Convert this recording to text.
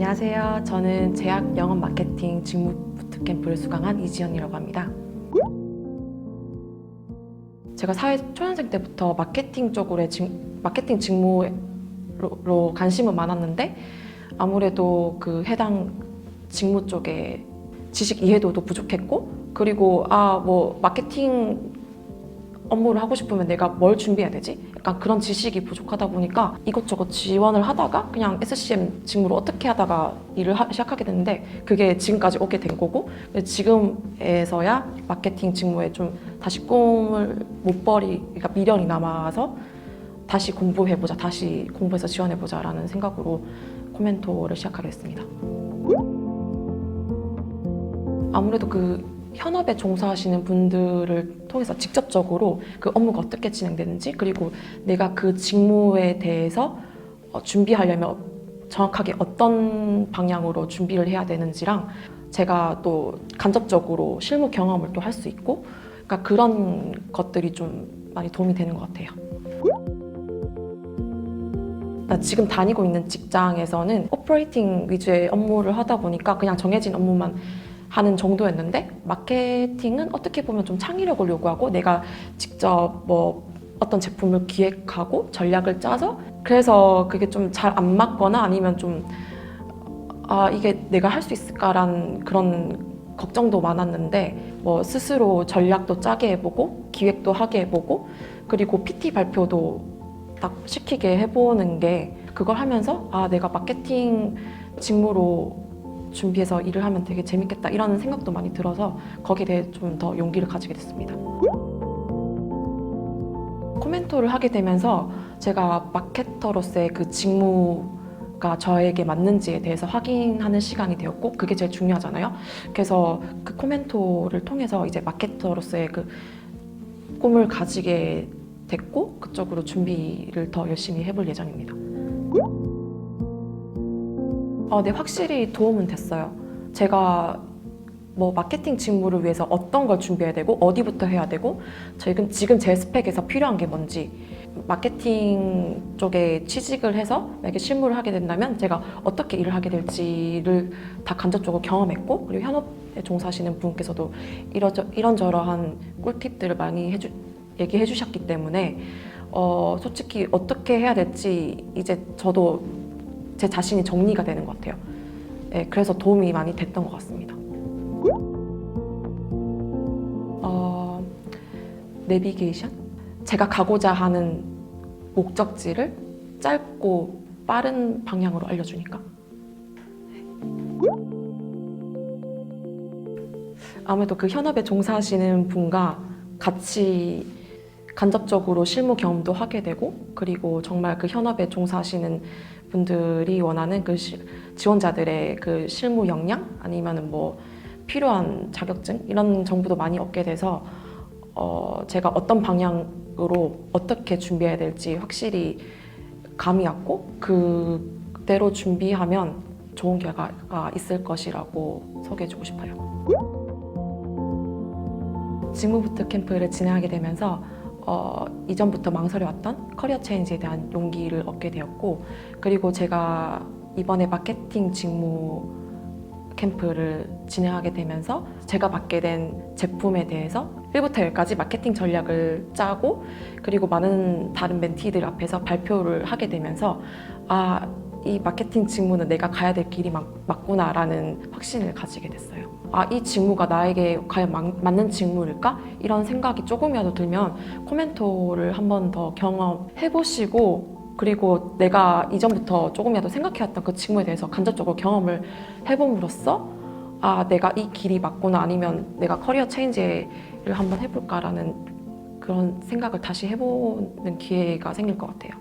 안녕하세요. 저는 제약 영업 마케팅 직무 부트캠프를 수강한 이지연이라고 합니다. 제가 사회 초년생 때부터 마케팅 쪽으로 직, 마케팅 직무로 관심은 많았는데 아무래도 그 해당 직무 쪽에 지식 이해도도 부족했고 그리고 아 뭐 마케팅 업무를 하고 싶으면 내가 뭘 준비해야 되지? 약간 그런 지식이 부족하다 보니까 이것저것 지원을 하다가 그냥 SCM 직무로 어떻게 하다가 일을 하- 시작하게 됐는데 그게 지금까지 오게 된 거고 지금에서야 마케팅 직무에 좀 다시 꿈을 못 버리, 그러니까 미련이 남아서 다시 공부해보자, 다시 공부해서 지원해보자 라는 생각으로 코멘토를 시작하게 됐습니다. 아무래도 그 현업에 종사하시는 분들을 통해서 직접적으로 그 업무가 어떻게 진행되는지 그리고 내가 그 직무에 대해서 어, 준비하려면 정확하게 어떤 방향으로 준비를 해야 되는지랑 제가 또 간접적으로 실무 경험을 또 할 수 있고 그러니까 그런 것들이 좀 많이 도움이 되는 것 같아요. 나 지금 다니고 있는 직장에서는 오퍼레이팅 위주의 업무를 하다 보니까 그냥 정해진 업무만 하는 정도였는데 마케팅은 어떻게 보면 좀 창의력을 요구하고 내가 직접 뭐 어떤 제품을 기획하고 전략을 짜서 그래서 그게 좀 잘 안 맞거나 아니면 좀 아, 이게 내가 할 수 있을까라는 그런 걱정도 많았는데 뭐 스스로 전략도 짜게 해보고 기획도 하게 해보고 그리고 PT 발표도 딱 시키게 해보는 게 그걸 하면서 아 내가 마케팅 직무로 준비해서 일을 하면 되게 재밌겠다 이런 생각도 많이 들어서 거기에 대해 좀 더 용기를 가지게 됐습니다. 코멘토를 하게 되면서 제가 마케터로서의 그 직무가 저에게 맞는지에 대해서 확인하는 시간이 되었고 그게 제일 중요하잖아요. 그래서 그 코멘토를 통해서 이제 마케터로서의 그 꿈을 가지게 됐고 그쪽으로 준비를 더 열심히 해볼 예정입니다. 어, 네, 확실히 도움은 됐어요. 제가 뭐 마케팅 직무를 위해서 어떤 걸 준비해야 되고 어디부터 해야 되고 지금 지금 제 스펙에서 필요한 게 뭔지 마케팅 쪽에 취직을 해서 만약에 실무를 하게 된다면 제가 어떻게 일을 하게 될지를 다 간접적으로 경험했고 그리고 현업에 종사하시는 분께서도 이러저, 이런저러한 꿀팁들을 많이 해주, 얘기해 주셨기 때문에 어, 솔직히 어떻게 해야 될지 이제 저도 제 자신이 정리가 되는 것 같아요. 네, 그래서 도움이 많이 됐던 것 같습니다. 어, 내비게이션? 제가 가고자 하는 목적지를 짧고 빠른 방향으로 알려주니까. 아무래도 그 현업에 종사하시는 분과 같이 간접적으로 실무 경험도 하게 되고 그리고 정말 그 현업에 종사하시는 분들이 원하는 그 시- 지원자들의 그 실무 역량 아니면은 뭐 필요한 자격증 이런 정보도 많이 얻게 돼서 어 제가 어떤 방향으로 어떻게 준비해야 될지 확실히 감이 왔고 그대로 준비하면 좋은 결과가 있을 것이라고 소개해주고 싶어요. 직무부터 캠프를 진행하게 되면서 어, 이전부터 망설여왔던 커리어 체인지에 대한 용기를 얻게 되었고 그리고 제가 이번에 마케팅 직무 캠프를 진행하게 되면서 제가 맡게 된 제품에 대해서 1부터 10까지 마케팅 전략을 짜고 그리고 많은 다른 멘티들 앞에서 발표를 하게 되면서 아, 이 마케팅 직무는 내가 가야 될 길이 맞, 맞구나라는 확신을 가지게 됐어요. 아, 이 직무가 나에게 과연 맞, 맞는 직무일까? 이런 생각이 조금이라도 들면 코멘토를 한 번 더 경험해 보시고 그리고 내가 이전부터 조금이라도 생각해왔던 그 직무에 대해서 간접적으로 경험을 해봄으로써 아 내가 이 길이 맞구나 아니면 내가 커리어 체인지를 한번 해볼까라는 그런 생각을 다시 해보는 기회가 생길 것 같아요.